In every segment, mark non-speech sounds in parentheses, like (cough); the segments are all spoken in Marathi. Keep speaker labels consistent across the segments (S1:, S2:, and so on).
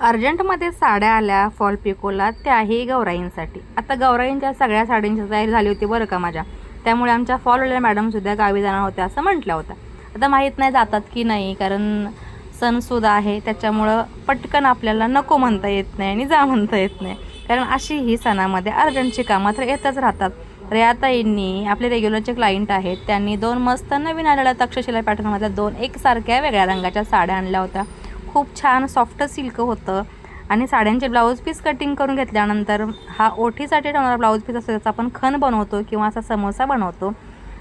S1: अर्जंटमध्ये साड्या आल्या फॉल पिकोला त्याही गौराईंसाठी. आता गौराईंच्या सगळ्या साड्यांची तयारी झाली होती बरं का माझ्या. त्यामुळे आमच्या फॉलवाल्या मॅडमसुद्धा गावी जाणार होत्या असं म्हटल्या होतं. आता माहीत नाही जातात की नाही कारण सणसुद्धा आहे त्याच्यामुळं पटकन आपल्याला नको म्हणता येत नाही आणि जा म्हणता येत नाही. कारण अशी ही सणामध्ये अर्जंटची कामं तर येतच राहतात. रेयाताईंनी आपले रेग्युलरचे क्लायंट आहेत त्यांनी दोन मस्त नवीन आलेल्या तक्षशिला पॅटर्नमधल्या दोन एकसारख्या वेगळ्या रंगाच्या साड्या आणल्या होत्या. खूप छान सॉफ्ट सिल्क होतं. आणि साड्यांचे ब्लाऊज पीस कटिंग करून घेतल्यानंतर हा ओठीसाठी ठेवणारा ब्लाऊज पीस असतो त्याचा आपण खण बनवतो किंवा असा समोसा बनवतो.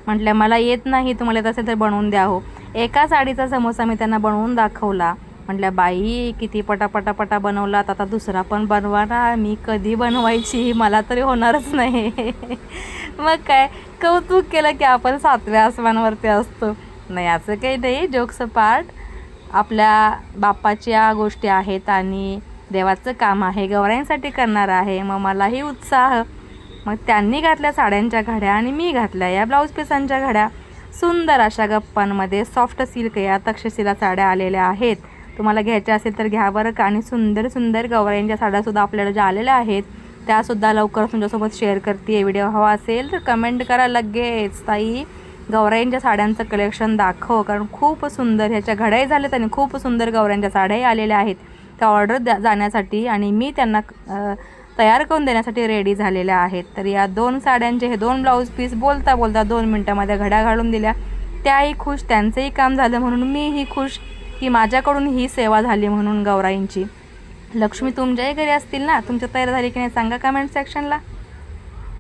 S1: म्हटलं मला येत नाही तुम्हाला येत असेल तर बनवून द्या हो. एका साडीचा समोसा मी त्यांना बनवून दाखवला. म्हटलं बाई किती पटापटापटा बनवला आता दुसरा पण बनवा ना. मी कधी बनवायची? मला तरी होणारच नाही. (laughs) मग काय कौतुक केलं की आपण सातव्या आसमानवरती असतो. नाही असं काही नाही. जोक्स पार्ट आपल्या बाप्पाच्या गोष्टी आहेत आणि देवाचं काम आहे गवऱ्यांसाठी करणार आहे. मग मलाही उत्साह. मग त्यांनी घातल्या साड्यांच्या घड्या आणि मी घातल्या. या ब्लाऊज पिसांच्या घड्या सुंदर अशा गप्पांमध्ये सॉफ्ट सिल्क या तक्षशिला साड्या आलेल्या आहेत. तुम्हाला घ्यायच्या असेल तर घ्या बरं का. आणि सुंदर सुंदर गवऱ्यांच्या साड्यासुद्धा आपल्याला ज्या आलेल्या आहेत त्यासुद्धा लवकरच तुमच्यासोबत शेअर करते. व्हिडिओ हवा असेल तर कमेंट करा लगेच ताई. गौराईंच्या साड्यांचं कलेक्शन दाखव कारण खूप सुंदर ह्याच्या घड्याही झाल्यात आणि खूप सुंदर गौराईंच्या साड्याही आलेल्या आहेत. त्या ऑर्डर द्या जाण्यासाठी आणि मी त्यांना तयार करून देण्यासाठी रेडी झालेल्या आहेत. तर या दोन साड्यांचे हे दोन ब्लाऊज पीस बोलता बोलता दोन मिनटामध्ये घड्या घालून दिल्या. त्याही खुश त्यांचंही काम झालं म्हणून मीही खुश की माझ्याकडून ही सेवा झाली म्हणून गौराईंची. लक्ष्मी तुमच्याही घरी असतील ना? तुमच्या तयार झाली की नाही? सांगा कमेंट सेक्शनला